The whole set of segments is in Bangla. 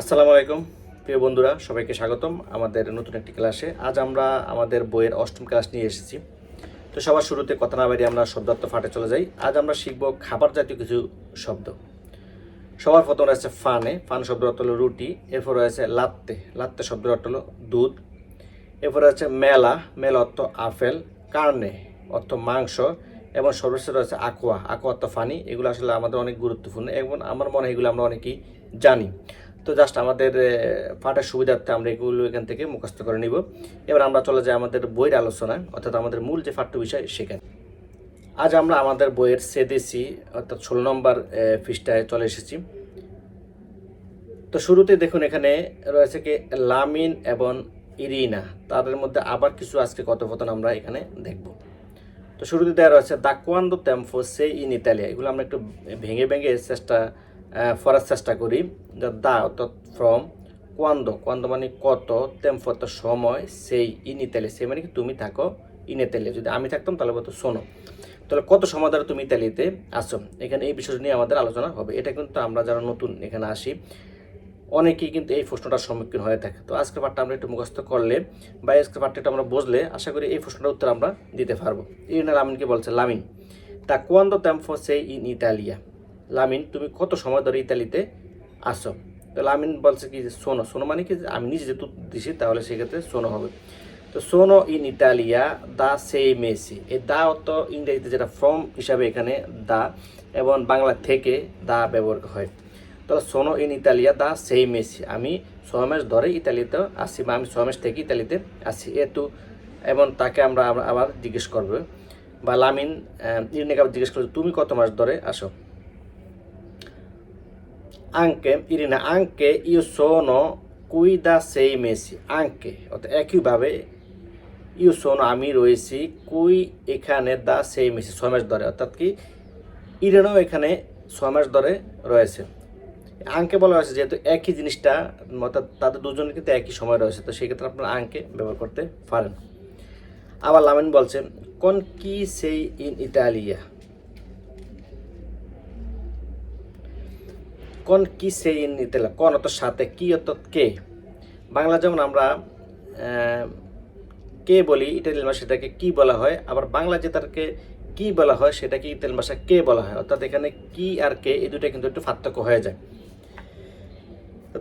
আসসালামু আলাইকুম, প্রিয় বন্ধুরা, সবাইকে স্বাগতম আমাদের নতুন একটি ক্লাসে। আজ আমরা আমাদের বইয়ের অষ্টম ক্লাস নিয়ে এসেছি। তো সবার শুরুতে কথা না বাড়িয়ে আমরা শব্দার্থ ফাটে চলে যাই। আজ আমরা শিখব খাবার জাতীয় কিছু শব্দ। সবার প্রথম রয়েছে ফানে। ফান শব্দ অর্থ হলো রুটি, এরপর রয়েছে লাত্তে। লাত্তে শব্দ অর্থ হলো দুধ। এরপর রয়েছে মেলা। মেলা অর্থ আপেল। কার্নে অর্থ মাংস। এবং সর্বশেষ রয়েছে আকোয়া। আকোয়া অর্থ ফানি। এগুলো আসলে আমাদের অনেক গুরুত্বপূর্ণ। এবং আমার মনে হয় এগুলো আমরা অনেকেই জানি। তো জাস্ট আমাদের পাঠের সুবিধার্থে আমরা এগুলো এখান থেকে মুখস্থ করে নিব। এবার আমরা চলে যাই আমাদের বইয়ের আলোচনায়, অর্থাৎ আমাদের মূল যে পাঠ্য বিষয় সেখানে। আজ আমরা আমাদের বইয়ের সেদেশি অর্থাৎ ষোলো নম্বর পৃষ্ঠায় চলে এসেছি। তো শুরুতে দেখুন এখানে রয়েছে কি, লামিন এবং ইরিনা। তাদের মধ্যে আবার কিছু আজকে কথোপকথন আমরা এখানে দেখব। তো শুরুতে দেওয়া রয়েছে দা কোয়ান্দো টেম্পো, সে ইন ইতালিয়া। এগুলো আমরা একটু ভেঙে ভেঙে চেষ্টা পড়ার চেষ্টা করি। দা অর্থাৎ ফ্রম কোয়ান্দো কোয়ান্দো মানে কত টেম্পো অর্থাৎ সময়, সেই ইন ইতালিয়া সেই মানে কি তুমি থাকো ইন ইতালিয়া যদি আমি থাকতাম, তাহলে বলতো শোনো। তাহলে কত সময় ধরে তুমি ইতালিতে আসো এখানে এই বিষয় নিয়ে আমাদের আলোচনা হবে। এটা কিন্তু আমরা যারা নতুন এখানে আসি, অনেকেই কিন্তু এই প্রশ্নটার সম্মুখীন হয়ে থাকে। তো আজকের পাঠটা আমরা একটু মুখস্থ করলে বা আজকের পাঠটা একটু আমরা বুঝলে আশা করি এই প্রশ্নটার উত্তর আমরা দিতে পারব। ইরিনা লামিনকে বলছে, লামিন, তা কোয়ান্দো টেম্পো সেই ইন ইতালিয়া লামিন, তুমি কত সময় ধরে ইতালিতে আসো তো লামিন বলছে কি যে, সোনো সোনো মানে কি আমি নিজে যেহেতু দিছি, তাহলে সেক্ষেত্রে সোনো হবে। তো সোনো ইন ইতালিয়া দা সেই মেসি। এই দা অত ইংরেজিতে যেটা ফ্রম হিসাবে এখানে দা এবং বাংলা থেকে দা ব্যবহার হয়। তো সোনো ইন ইতালিয়া দা সেই মেসি। আমি ছয় মাস ধরে ইতালিতে আসি বা আমি ছয় মাস থেকে ইতালিতে আসি এতু এবং তাকে আমরা আবার জিজ্ঞেস করব। বা লামিন ইরিনাকে আবার জিজ্ঞেস করব তুমি কত মাস ধরে আসো anche Irina anche io sono qui da sei mesi. Anche অর্থাৎ একইভাবে ইউ সোনো আমি রয়েছি কুই এখানে দা সেই মেসি ছয় মাস ধরে অর্থাৎ কি ইরেনও এখানে ছয় মাস ধরে রয়েছে আঙ্কে বলা হয়েছে যেহেতু একই জিনিসটা অর্থাৎ তাদের দুজনের কিন্তু একই সময় রয়েছে তো সেক্ষেত্রে আপনারা আঙ্কে ব্যবহার করতে পারেন আবার লামিন বলছে কোন কি সেই ইন ইতালিয়া কোন কি ইন ইতালিয়া কোন অত সাথে, কি অত কে? বাংলা যেমন আমরা কে বলি ইটালিয়ান ভাষা সেটাকে কি বলা হয়, আবার বাংলা যেটাকে কি বলা হয়, সেটাকে ইতালিয়ান ভাষা কে বলা হয়, অর্থাৎ এখানে কি আর কে, এই দুটো কিন্তু একটু পার্থক্য হয়ে যায়।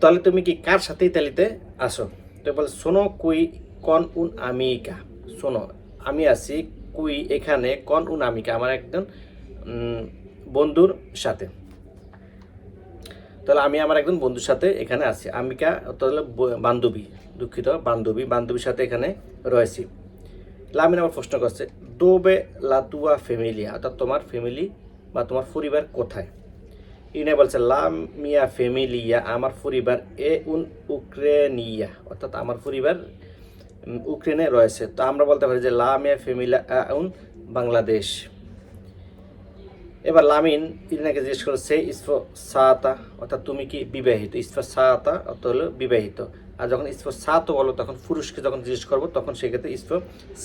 তাহলে তুমি কি কার সাথে ইতালিতে আসো? তো বলে শোনো কুই কন উন আমিকা? শোনো আমি আছি কুই এখানে কন উন আমিকা? আমার একজন বন্ধুর সাথে। তাহলে আমি আমার একজন বন্ধুর সাথে এখানে আছি। আমিকা তাহলে বান্ধবী, দুঃখিত, বান্ধবী, বান্ধবীর সাথে এখানে রয়েছি। লামিন আমার প্রশ্ন করছে, দোবে লাতুয়া ফ্যামিলিয়া? অর্থাৎ তোমার ফ্যামিলি বা তোমার পরিবার কোথায়? ইনে বলছে লা মিয়া ফ্যামিলিয়া, আমার পরিবার এ উন উক্রেনিয়া। অর্থাৎ আমার পরিবার উক্রেনে রয়েছে। তো আমরা বলতে পারি যে লা মিয়া ফ্যামিলিয়া উন বাংলাদেশ। এবার লামিন ইরিনাকে জিজ্ঞেস করল সে ইসফ সাতা অর্থাৎ তুমি কি বিবাহিত? ইসফ সাতা অর্থ হলো বিবাহিত। আর যখন ইসফ সাত বলো, তখন পুরুষকে যখন জিজ্ঞেস করব, তখন সেক্ষেত্রে ইসফ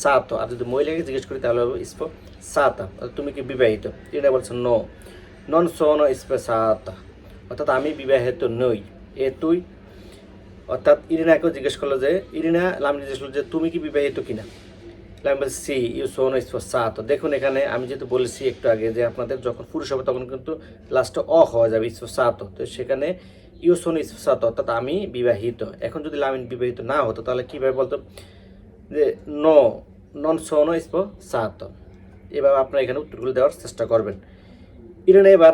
সাত আর যদি মহিলাকে জিজ্ঞেস করি, তাহলে হবে ইসফ সাতা অর্থাৎ তুমি কি বিবাহিত? ইরিনা বলছে নো। নন সোনো ইসফ সাতা অর্থাৎ আমি বিবাহিত নই, এ তুই। অর্থাৎ ইরিনাকেও জিজ্ঞেস করল যে, ইরিনা? লামিন জিজ্ঞেস করল যে, তুমি কি বিবাহিত কিনা? সি ইউ সোনো সাত দেখুন এখানে আমি যেহেতু বলেছি একটু আগে যে আপনাদের যখন পুরুষ হবে তখন কিন্তু লাস্টে অ হওয়া যাবে ইসফ সাত তো। সেখানে ইউ সোনো সাত অর্থাৎ আমি বিবাহিত। এখন যদি লামিন বিবাহিত না হতো, তাহলে কীভাবে বলতো? যে ন নন সোনো ইসফ সাত এভাবে আপনারা এখানে উত্তরগুলো দেওয়ার চেষ্টা করবেন। ইরেনে এবার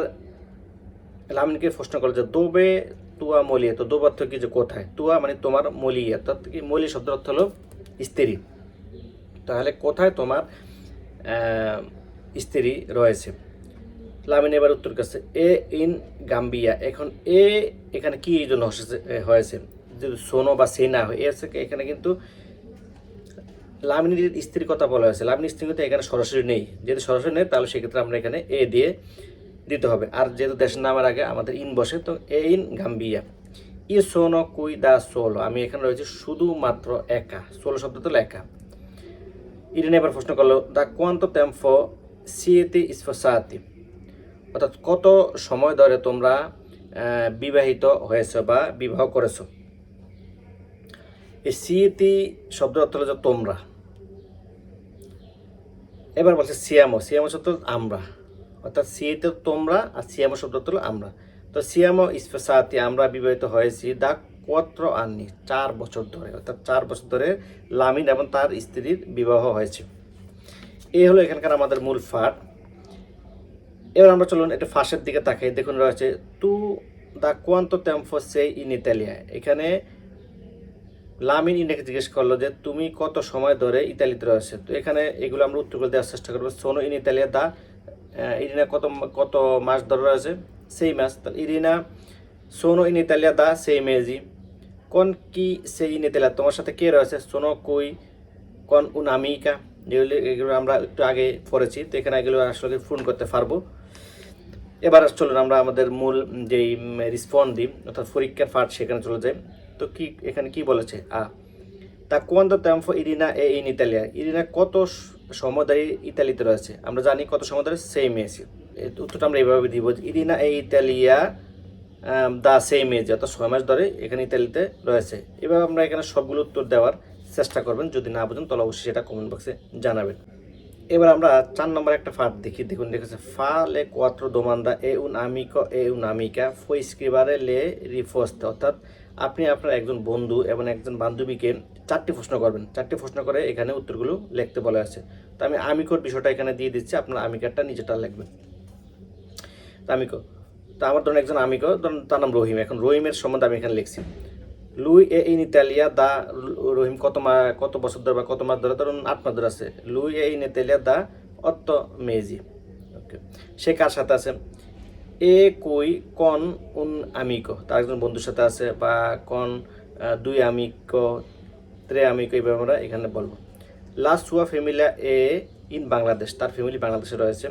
লামিনকে প্রশ্ন করল যে, দোবে তুয়া মলিয়া তো দোবার থেকে যে কোথায়? তুয়া মানে তোমার মলিয়া অর্থাৎ মলি শব্দের অর্থ হলো স্ত্রী। তাহলে কোথায় তোমার স্ত্রী রয়েছে? লামিন এবার উত্তর কাছে এ ইন গাম্বিয়া। এখন এ এখানে কি জন্য হয়েছে? যদি সোনো বা সে না হয় এর এখানে কিন্তু লামিনীর স্ত্রীর কথা বলা হয়েছে। লামিনীর স্ত্রী কিন্তু এখানে সরাসরি নেই। যেহেতু সরাসরি নেই, তাহলে সেক্ষেত্রে আমরা এখানে এ দিয়ে দিতে হবে। আর যেহেতু দেশের নামের আগে আমাদের ইন বসে, তো এ ইন গাম্বিয়া। ই সোনো কুই দা সোলো। আমি এখানে রয়েছি শুধুমাত্র একা। সোলো শব্দ তো একা ইরিনে এবার প্রশ্ন করল, দা কোয়ান্তো টেম্পো সিয়েতে স্পসাতি অর্থাৎ কত সময় ধরে তোমরা বিবাহিত হয়েছ বা বিবাহ করেছ? এই সিইতি শব্দ অর্থ হলো তোমরা। এবার বলছে সিয়ামো সিয়ামো শব্দ আমরা। অর্থাৎ সিইতে তোমরা আর সিয়ামো শব্দ হলো আমরা। তো সিয়ামো ইস্পেসাতি আমরা বিবাহিত হয়েছি, দা কত্র আননি চার বছর ধরে, অর্থাৎ চার বছর ধরে লামিন এবং তার স্ত্রীর বিবাহ হয়েছে। এই হলো এখানকার আমাদের মূল ফাট এবার আমরা চলুন একটু ফাঁসের দিকে তাকাই। দেখুন রয়েছে, তু দা কোয়ান্তো টেম্পো সে ইন ইতালিয়া এখানে লামিন ইন্ডিয়াকে জিজ্ঞেস করল যে, তুমি কত সময় ধরে ইতালিতে রয়েছে? তো এখানে এগুলো আমরা উত্তরগুলো দেওয়ার চেষ্টা করব। সোনো ইন ইতালিয়া দা ইরিনা কত কত মাস ধরে রয়েছে? সেই মাস। ইরিনা, সোনো ইন ইতালিয়া দা, সেই মেজি। কোন কি সেই ইন ইতালিয়া তোমার সাথে কে রয়েছে সোনো কই কোন উন আমিকা যেগুলি এগুলো আমরা একটু আগে পড়েছি তো এখানে এগুলো আসলে ফোন করতে পারব এবার চলুন আমরা আমাদের মূল যেই রিসপন্ড দিই অর্থাৎ পরীক্ষার পাঠ সেখানে চলে যাই তো কি এখানে কি বলেছে আ তা কোয়ান্তো টেম্পো ইরিনা এ ইন ইতালিয়া ইরিনা কত সময় ধরে ইতালিতে রয়েছে আমরা জানি কত সময় ধরে সেই মেসি উত্তরটা আমরা এইভাবে দিব ইরিনা এ ইতালিয়া দা সেম মেজ অর্থাৎ ছয় মাস ধরে এখানে ইতালিতে রয়েছে। এবার আমরা এখানে সবগুলো উত্তর দেওয়ার চেষ্টা করবেন। যদি না বুঝেন, তাহলে অবশ্যই সেটা কমেন্ট বক্সে জানাবেন। এবার আমরা চার নম্বর একটা ফাট দেখি। দেখুন, দেখেছে, ফা, লে, কোয়াত্র দোমান্দা এ উন আমিক এ উন আমিকা ফো, স্ক্রিবারে, লে রিফোস্তে অর্থাৎ আপনি আপনার একজন বন্ধু এবং একজন বান্ধবীকে চারটি প্রশ্ন করবেন। চারটি প্রশ্ন করে এখানে উত্তরগুলো লিখতে বলা আছে তো আমি আমিকোর বিষয়টা এখানে দিয়ে দিচ্ছি। আপনার আমিকারটা নিজেটা লিখবেন। আমিকো তো আমার ধরুন একজন আমিকো ধরুন তার নাম রহিম। এখন রহিমের সম্বন্ধে আমি এখানে লিখছি। লুই এ ইন ইতালিয়া দা রহিম কত মা, কত বছর ধরে বা কত মাস ধরে? ধরুন আট মাস ধরে আছে। লুই এ ইন ইতালিয়া দা অত্ত মেজি। ওকে। সে কার সাথে আছে? এ কই কন উন আমিকো তার একজন বন্ধুর সাথে আছে বা কন দুই আমিকো ত্রে আমিকো এইভাবে আমরা এখানে বলব। লাস্ট সুয়া ফ্যামিলিয়া এ ইন বাংলাদেশ। তার ফ্যামিলি বাংলাদেশে রয়েছে।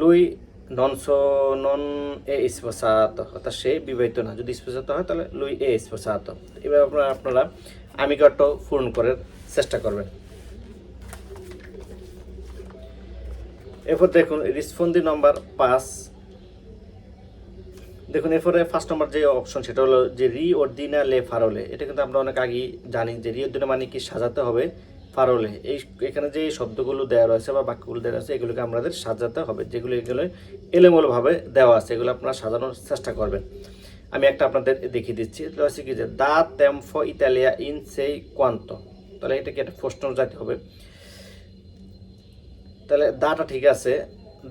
লুই নন সো নন এ স্পোসাত অর্থাৎ সে বিবাহিত না। যদি স্পোসাত হয়, তাহলে লুই এ স্পোসাত এবার আপনারা আপনারা আমিকারটা পূরণ করার চেষ্টা করবেন। এরপর দেখুন রিসপন্দি নম্বর পাঁচ। দেখুন, এরপরে ফার্স্ট নম্বর যে অপশন, সেটা হলো যে রি অর্দিনা লে ফারোলে। এটা কিন্তু আমরা অনেক আগেই জানি যে রি অর্দিনা মানে কি সাজাতে হবে। ফারোলে এই এখানে যে শব্দগুলো দেওয়া রয়েছে বা বাক্যগুলো দেওয়া আছে এগুলোকে আমাদের সাজাতে হবে। যেগুলো এগুলো এলোমেলোভাবে দেওয়া আছে, এগুলো আপনারা সাজানোর চেষ্টা করবেন। আমি একটা আপনাদের দেখিয়ে দিচ্ছি। হচ্ছে কি যে, দা টেম্ফো ইতালিয়া ইন সেই কোয়ান্ত। তাহলে এটা কি একটা প্রশ্ন জাতি হবে। তাহলে দাটা ঠিক আছে।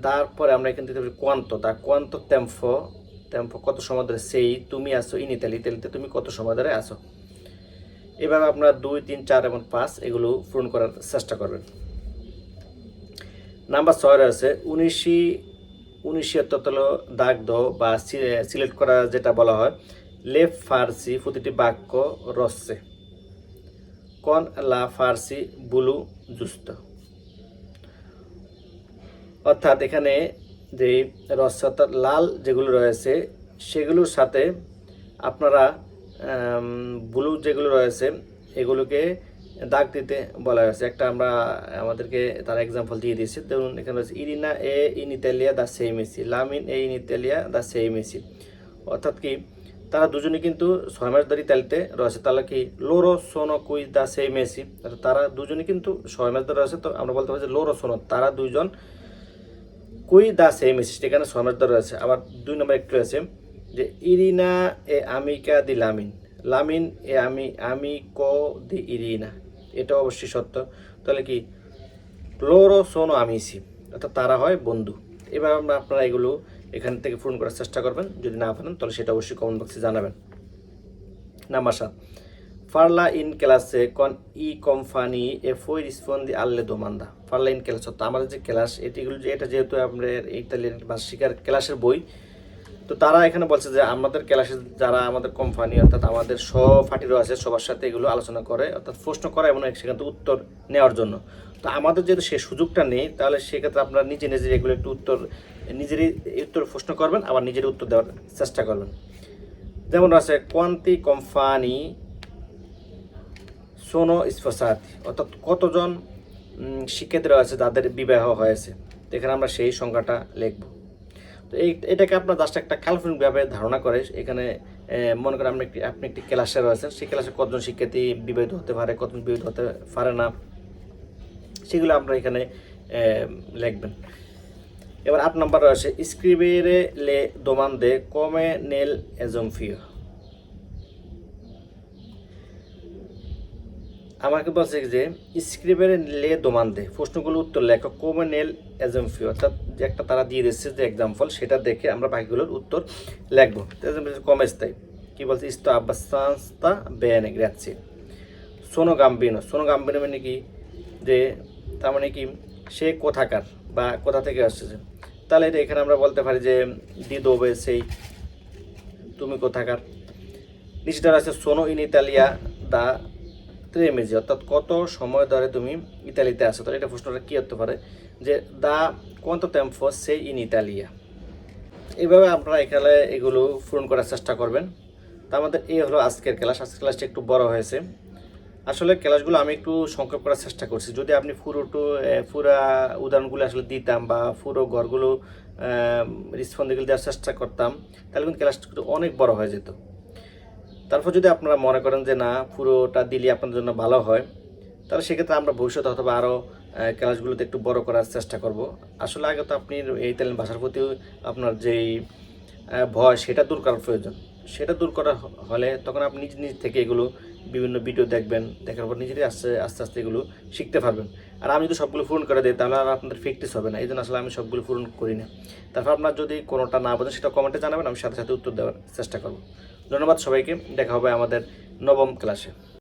তারপরে আমরা এখান থেকে কোয়ান্ত। দা কোয়ান্ত টেম্ফো টেম্পো কত সময় ধরে সেই, তুমি আসো ইন ইতালি। ইতালিতে তুমি কত সময় ধরে আসো এভাবে আপনারা দুই, তিন, চার এবং পাঁচ এগুলো পূরণ করার চেষ্টা করবেন। নাম্বার ছয় রয়েছে উনিশি উনিশি অর্থাৎ হলো দাগ দ বা সিলেক্ট করা যেটা বলা হয় লেফ ফার্সি প্রতিটি বাক্য রসে কন, লা ফার্সি, বুলু জুস্ত অর্থাৎ এখানে যে রস লাল যেগুলো রয়েছে, সেগুলোর সাথে আপনারা ব্লু যেগুলো রয়েছে, এগুলোকে দাগ দিতে বলা হয়েছে। একটা আমরা, আমাদেরকে তার এক্সাম্পল দিয়ে দিয়েছি। ধরুন, এখানে রয়েছে ইরিনা, এ ইন ইতালিয়া দ্য সেইমেসি লামিন, এ ইন ইতালিয়া দ্য সেইমেসি অর্থাৎ কি, তারা দুজনে কিন্তু ছয় মাস ধরে ইতালিতে রয়েছে। তাহলে কি, লোরো, সোনো, কুই, দ্য সেইমেসি তারা দুজনে কিন্তু ছয় মাস ধরে রয়েছে। তো আমরা বলতে পারি যে লোরো, সোনো, তারা দুইজন কুই দা সেম এসিস্ট এখানে ছয় মাস ধরে রয়েছে। আবার দুই নম্বর একটু আছে যে ইরিনা এ আমিকা দি লামিন। লামিন এ আমি আমি ক দি ইরিনা। এটা অবশ্যই সত্য। তাহলে কি? ক্লোরো সোনো আমিসি। অর্থাৎ তারা হয় বন্ধু। এবার আমরা আপনারা এগুলো এখান থেকে ফোন করার চেষ্টা করবেন। যদি না পারেন, তাহলে সেটা অবশ্যই কমেন্ট বক্সে জানাবেন। নাম্বার সাত। ফার্লা ইন ক্লাসে কন ই কোম্পানি এ ফই রিসপন্দি আল্লে দোমান্দা। ফার্লা ইন ক্লাস অর্থাৎ আমাদের যে ক্লাস এটিগুলো এটা যেহেতু আমাদের ইতালিয়ান ভাষিকার ক্লাসের বই তো তারা এখানে বলছে যে আমাদের ক্লাসে যারা আমাদের কোম্পানি অর্থাৎ আমাদের সহপাঠীরা আছে সবার সাথে এগুলো আলোচনা করে অর্থাৎ প্রশ্ন করা এবং সেখান থেকে উত্তর নেওয়ার জন্য। তো আমাদের যেহেতু সে সুযোগটা নেই তাহলে সেক্ষেত্রে আপনারা নিজে নিজের এগুলো একটু উত্তর নিজেরই উত্তর প্রশ্ন করবেন আবার নিজের উত্তর দেওয়ার চেষ্টা করবেন। যেমন আছে কোয়ান্তি কোম্পানি সোনো স্পসাতি অর্থাৎ কতজন উম, শিক্ষার্থীরা আছে যাদের বিবাহ হয়েছে। এখানে আমরা সেই সংখ্যাটা লিখব। তো এটাকে আপনার জাস্ট একটা কাল্পনিকভাবে ধারণা করে। এখানে মনে করেন আপনি একটি আপনি একটি ক্লাসে রয়েছেন। সেই ক্লাসে কতজন শিক্ষার্থী বিবাহিত হতে পারে, কতজন বিবাহিত হতে পারে না, সেগুলো আপনার এখানে লিখবেন। এবার আট নম্বর রয়েছে, স্ক্রিবেরে লে দোমান দে কমে নেল এজমফিও আমাকে বলছে যে স্ক্রিবেরে লে দোমান্দে প্রশ্নগুলো উত্তর লেখো কমে নেল এজমফিও অর্থাৎ যে একটা তারা দিয়ে দিচ্ছে যে এক্সাম্পল সেটা দেখে আমরা বাকিগুলোর উত্তর লিখব। কমে তাই কী বলছে? ইস্তো আব্বাস্তা বেয়ানে গ্রাচ্ছি সোনো গাম্বিনো সোনো গাম্বিনো মানে কি? যে, তার মানে কি? সে কোথাকার বা কোথা থেকে আসছে তাহলে এটা এখানে আমরা বলতে পারি যে, দি দোবে সেই, তুমি কোথাকার? নিচেটা আছে, সোনো ইন ইতালিয়া দা ত্রেমেজি অর্থাৎ কত সময় ধরে তুমি ইতালিতে আসো তাহলে এটা প্রশ্নটা কী হতে পারে? যে দা কত টেম্পো সেই ইন ইতালিয়া এইভাবে আপনারা এখানে এগুলো পূরণ করার চেষ্টা করবেন। তা আমাদের এই হলো আজকের ক্লাস আজকের ক্লাসটা একটু বড় হয়েছে। আসলে ক্লাসগুলো আমি একটু সংক্ষেপ করার চেষ্টা করছি। যদি আপনি পুরোটো পুরা উদাহরণগুলো আসলে দিতাম বা পুরো ঘরগুলো রেসপন্সিবল দেওয়ার চেষ্টা করতাম, তাহলে কিন্তু ক্লাসটা অনেক বড় হয়ে যেত। তারপর যদি আপনারা মনে করেন যে না, পুরোটা দিলে আপনাদের জন্য ভালো হয়, তাহলে সেক্ষেত্রে আমরা ভবিষ্যতে অথবা আরও ক্লাসগুলোতে একটু বড় করার চেষ্টা করব। আসলে আগে তো আপনি এই ইতালিয়ান ভাষার প্রতি আপনার যেই ভয়, সেটা দূর করার প্রয়োজন। সেটা দূর করা হলে তখন আপনি নিজ নিজ থেকে এগুলো বিভিন্ন ভিডিও দেখবেন, দেখার পর নিজেরাই আস্তে আস্তে আস্তে এগুলো শিখতে পারবেন। আর আমি যদি সবগুলো পূরণ করে দিই, তাহলে আর আপনাদের প্র্যাকটিস হবে না। এই জন্য আসলে আমি সবগুলো পূরণ করি না। তারপর আপনার যদি কোনোটা না বোঝেন, সেটা কমেন্টে জানাবেন, আমি সাথে সাথে উত্তর দেওয়ার চেষ্টা করব। ধন্যবাদ সবাইকে। দেখা হবে আমাদের নবম ক্লাসে।